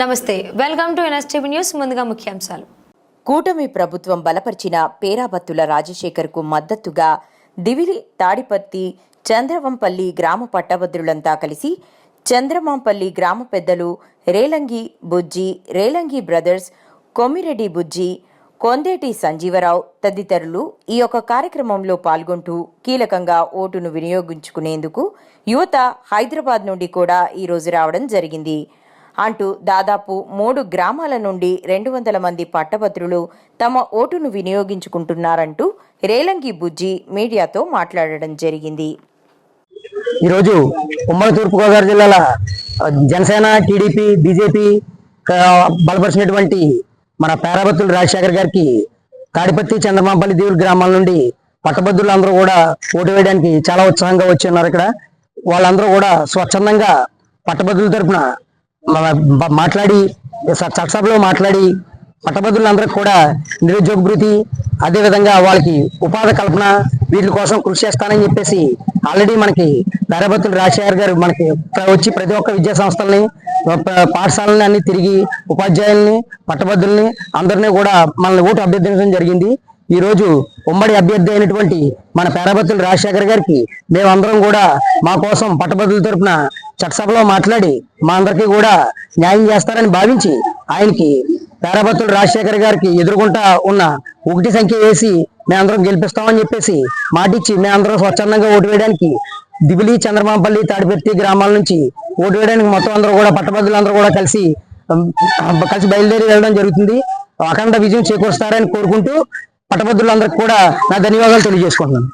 నమస్తే welcome to NSTV news ముందుగా ముఖ్యాంశాలు. కూటమి ప్రభుత్వం బలపరిచిన పేరాబత్తుల రాజశేఖర్కు మద్దతుగా దివిలి తాడిపత్తి చంద్రవంపల్లి గ్రామ పట్టభద్రులంతా కలిసి చంద్రమాంపల్లి గ్రామ పెద్దలు రేలంగి బుజ్జి రేలంగి బ్రదర్స్ కొమ్మిరెడ్డి బుజ్జి కొందేటి సంజీవరావు తదితరులు ఈ యొక్క కార్యక్రమంలో పాల్గొంటూ కీలకంగా ఓటును వినియోగించుకునేందుకు యువత హైదరాబాద్ నుండి కూడా ఈరోజు రావడం జరిగింది. అంటూ దాదాపు మూడు గ్రామాల నుండి రెండు వందల మంది పట్టభద్రులు తమ ఓటును వినియోగించుకుంటున్నారంటూ రేలంగి బుజ్జి మీడియాతో మాట్లాడడం జరిగింది. ఈరోజు ఉమ్మడి తూర్పుగోదావరి జిల్లాల జనసేన టీడీపీ బీజేపీ బలపరిచినటువంటి మన పేరాభత్తులు రాజశేఖర్ గారికి తాడిపత్తి చంద్రమాంపల్లి దేవుడి గ్రామాల నుండి పట్టభద్రులు అందరూ కూడా ఓటు వేయడానికి చాలా ఉత్సాహంగా వచ్చి ఉన్నారు ఇక్కడ. వాళ్ళందరూ కూడా స్వచ్ఛందంగా పట్టభద్రుల తరపున మాట్లాడి స- చట్టసభలో మాట్లాడి పట్టభద్రులందరికీ కూడా నిరుద్యోగ భృతి అదేవిధంగా వాళ్ళకి ఉపాధి కల్పన వీటి కోసం కృషి చేస్తానని చెప్పేసి ఆల్రెడీ మనకి ధారాభత్తులు రాజశేఖర్ గారు మనకి వచ్చి ప్రతి ఒక్క విద్యా సంస్థల్ని పాఠశాలని అన్ని తిరిగి ఉపాధ్యాయుల్ని పట్టభద్రుల్ని అందరినీ కూడా మనల్ని ఓటు అభ్యర్థించడం జరిగింది. ఈ రోజు ఉమ్మడి అభ్యర్థి అయినటువంటి మన పేరాబత్తులు రాజశేఖర్ గారికి మేమందరం కూడా మా కోసం పట్టభద్రుల తరపున చట్టసభలో మాట్లాడి మా అందరికీ కూడా న్యాయం చేస్తారని భావించి ఆయనకి పేరాభత్తులు రాజశేఖర్ గారికి ఎదుర్కొంటా ఉన్న ఒకటి సంఖ్య వేసి మేమందరం గెలిపిస్తామని చెప్పేసి మాటిచ్చి మేమందరం స్వచ్ఛందంగా ఓటు వేయడానికి దిబిలి చంద్రమాంపల్లి తాడిపెర్తి గ్రామాల నుంచి ఓటు వేయడానికి మొత్తం అందరూ కూడా పట్టభద్రులందరూ కూడా కలిసి కలిసి బయలుదేరి వెళ్ళడం జరుగుతుంది. అఖండ విజయం చేకూరుస్తారని కోరుకుంటూ పట్టభద్రులందరికీ కూడా నా ధన్యవాదాలు తెలియజేసుకుంటున్నాను.